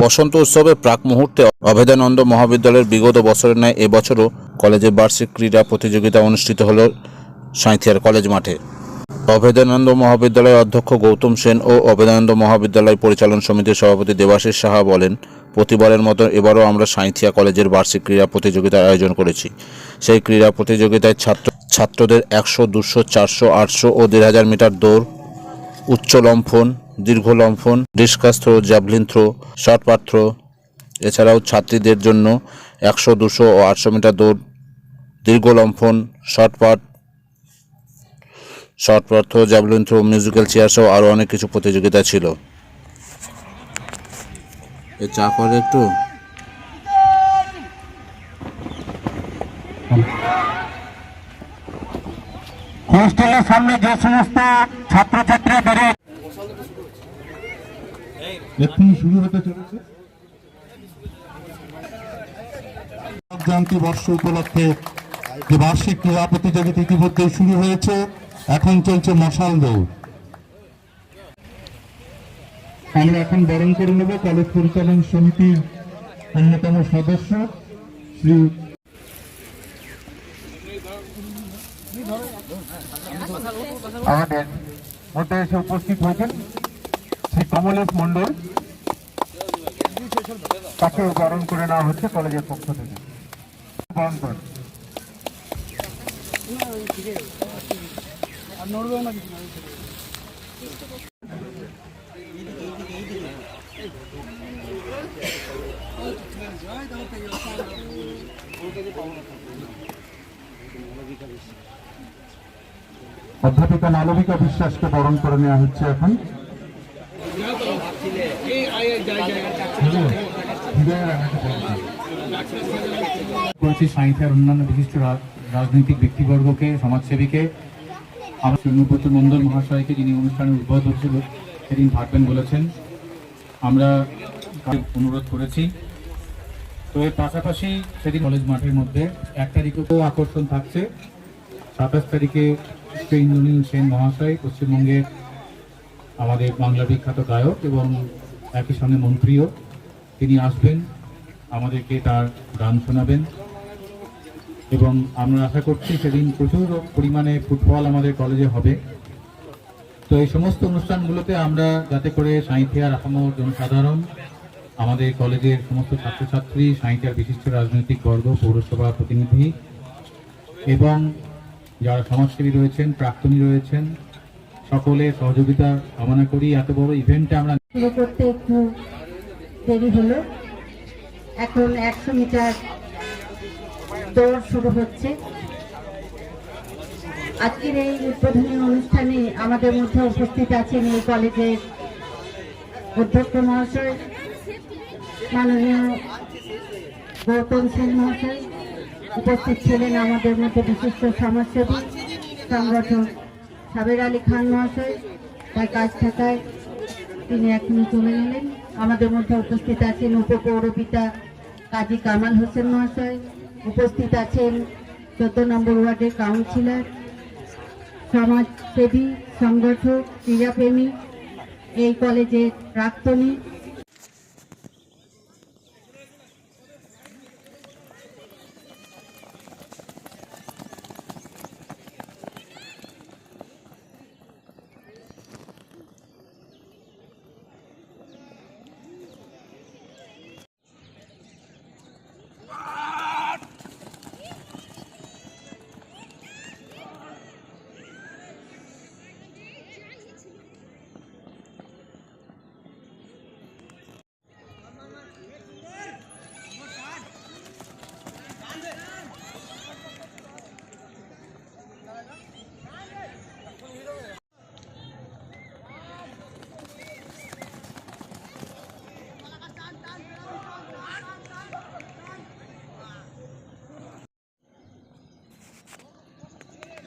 বসন্ত উৎসবের প্রাক মুহূর্তে অভেদানন্দ মহাবিদ্যালয়ের বিগত বছরের ন্যায় এবছরও কলেজের বার্ষিক ক্রীড়া প্রতিযোগিতা অনুষ্ঠিত হল সাঁইথিয়ার কলেজ মাঠে। অভেদানন্দ মহাবিদ্যালয়ের অধ্যক্ষ গৌতম সেন ও অভেদানন্দ মহাবিদ্যালয় পরিচালন সমিতির সভাপতি দেবাশিস সাহা বলেন প্রতিবারের মতো এবারও আমরা সাঁইথিয়া কলেজের বার্ষিক ক্রীড়া প্রতিযোগিতার আয়োজন করেছি। সেই ক্রীড়া প্রতিযোগিতায় ছাত্র ছাত্রদের একশো, দুশো, চারশো, আটশো ও দেড় হাজার মিটার দৌড়, উচ্চ লম্ফন দীর্ঘ লম্ফন discus throw javelin throw shot put throw এছাড়াও ছাত্রীদের জন্য একশো, দুশো ও আটশো মিটার দৌড়, দীর্ঘ লম্ফন shot put shot throw javelin throw musical chair সহ আরও অনেক কিছু প্রতিযোগিতা ছিল। এ চা করে একটু? হোস্টেলের সামনে যে সমস্ত ছাত্রছাত্রী বেড়ে চলেছে। জয়ন্তী বর্ষ উপলক্ষে যে বার্ষিক ক্রীড়া প্রতিযোগিতা ইতিমধ্যে শুরু হয়েছে। এখন চলছে মশাল দৌড়। আমরা এখন বরণ করে নেব কলেজ পরিচালন সমিতির অন্যতম সদস্য, শ্রী আমাদের মধ্যে এসে উপস্থিত হয়েছেন। কমলেশ মন্ডল তাকে বরণ করে নেওয়া হচ্ছে কলেজের পক্ষ থেকে। অধ্যাপিকা মালবিকা বিশ্বাসকে বরণ করে নেওয়া হচ্ছে এখন হৃদয়ের আঘাতে বরণ করা। করেছি সাঁইথিয়ার অন্যান্য বিশিষ্ট রাজনৈতিক ব্যক্তিবর্গকে সমাজসেবীকে। আমরা সৌম্যপুত্র মন্ডল মহাশয়কে যিনি অনুষ্ঠানের উদ্বোধক ছিল সেদিন থাকবেন বলেছেন। আমরা অনুরোধ করেছি। তো এর পাশাপাশি সেদিন কলেজ মাঠের মধ্যে এক তারিখেও আকর্ষণ থাকছে। সাতাশ তারিখে ইন্দ্রনীল সেন মহাশয় পশ্চিমবঙ্গের আমাদের বাংলা বিখ্যাত গায়ক এবং একই সঙ্গে মন্ত্রীও। তিনি আসবেন, আমাদেরকে তার গান শোনাবেন। এবং আমরা আশা করছি সেদিন প্রচুর পরিমাণে ফুটবল আমাদের কলেজে হবে। তো এই সমস্ত অনুষ্ঠানগুলোতে আমরা যাতে করে সাঁইথিয়ার আপামর জনসাধারণ, আমাদের কলেজের সমস্ত ছাত্রছাত্রী, সাঁইথিয়ার বিশিষ্ট রাজনৈতিক বর্গ পৌরসভা প্রতিনিধি এবং যারা সমাজসেবী রয়েছেন, প্রাক্তনী রয়েছেন সকলের সহযোগিতা কামনা করি। এত বড় ইভেন্টে আমরা শুরু করতে একটু দেরি হলো। এখন একশো মিটার দৌড় শুরু হচ্ছে। আজকের এই উদ্বোধনী অনুষ্ঠানে আমাদের মধ্যে উপস্থিত আছেন এই কলেজের অধ্যক্ষ মহাশয়, মাননীয় গৌতম সেন মহাশয়। উপস্থিত ছিলেন আমাদের মধ্যে বিশিষ্ট সমাজসেবী, সংগঠক সাবের আলী খান মহাশয়, তার কাজ থাকায় তিনি এখন চলে গেলেন। আমাদের মধ্যে উপস্থিত আছেন উপপৌরপিতা কাজী কামাল হোসেন মহাশয়, উপস্থিত আছেন চোদ্দ নম্বর ওয়ার্ডের কাউন্সিলর, সমাজসেবী, সংগঠক, ক্রীড়াপ্রেমী, এই কলেজের প্রাক্তনী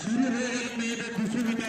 শুরু হয়ে গেল মেয়েদের দুশো মিটার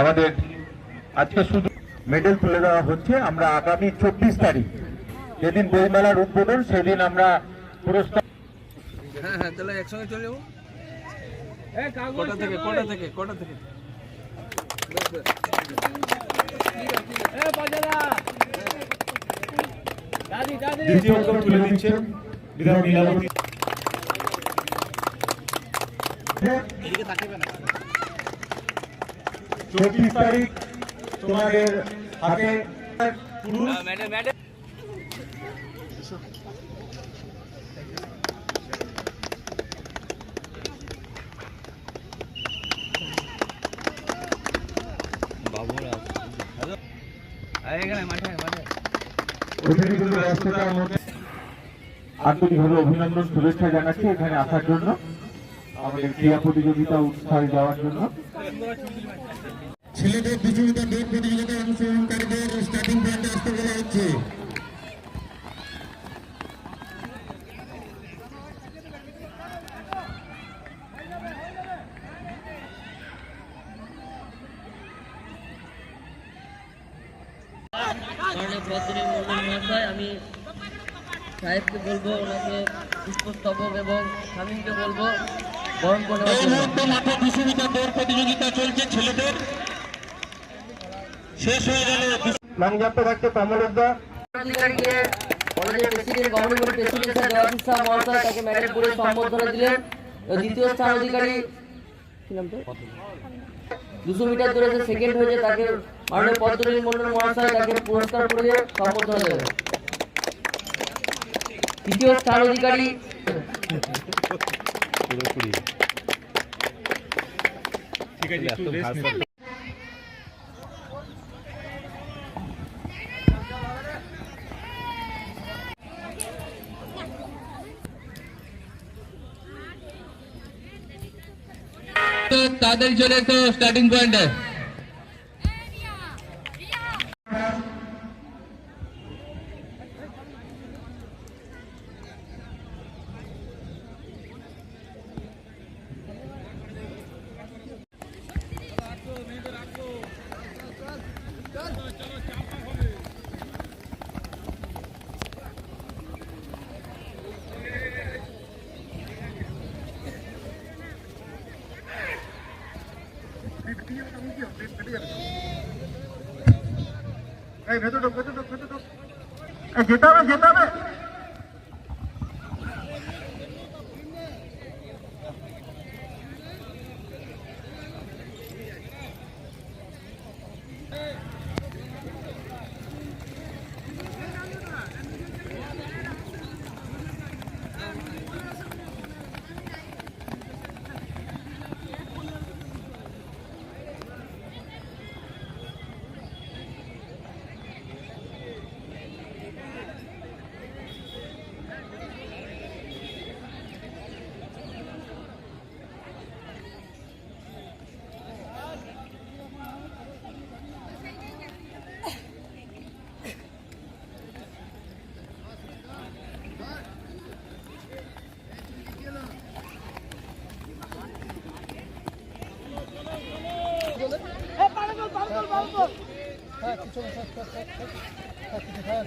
আমাদের আজকে শুধু মেডেল তুলে দেওয়া হচ্ছে, আমরা আগামী চব্বিশ তারিখ। যেদিন বইমেলার উদ্বোধন, সেদিন আমরা পুরস্কার হ্যাঁ তাহলে একসঙ্গে চলে যাব। কোটা থেকে? কোটা থেকে? কোটা থেকে? দ্বিতীয় তুলে দিচ্ছেন বিধায়ক লীলাবতী চব্বিশ তারিখ তোমাদের হাতে। পুরুষ অতিথিগুলো ব্যস্ততার মধ্যে আন্তরিকভাবে অভিনন্দন শুভেচ্ছা জানাচ্ছি এখানে আসার জন্য আমাদের ক্রীড়া প্রতিযোগিতা উৎসাহে যাওয়ার জন্য। ছেলেদের দুশো প্রতিযোগিতায় অংশগ্রহণকারীদের স্টার্টিং পয়েন্টে আসতে বলা হচ্ছে। পদ্মনী মন্ডল মহাশয় আমি সাহেবকে বলব ওনাকে পুষ্পস্তবক এবং স্বামীকে বলব বরণ করে এই মুহূর্তে মাঠে দুশো মিটার দৌড় প্রতিযোগিতা চলছে ছেলেদের। শেষ হয়ে গেল জাম্পে থাকছে কমলোদ্দা মহাশয় তাকে মেডেল পরে সম্বর্ধনা দিলেন। দ্বিতীয় স্থান অধিকারী কি নাম তো দুশো মিটার দূরে যে সেকেন্ড হয়েছে তাকে মাননীয় পদ্মনী মন্ডল মহাশয় তাকে পুরস্কার করে দিয়ে সম্বর্ধনা দেবেন। তৃতীয় স্থান অধিকারী ঠিক জন্য একটু স্টার্টিং পয়েন্টে এই ভেতর ঢোক ভেতর ঢোক ভেতর ঢোক এই যেতে হবে Bak bak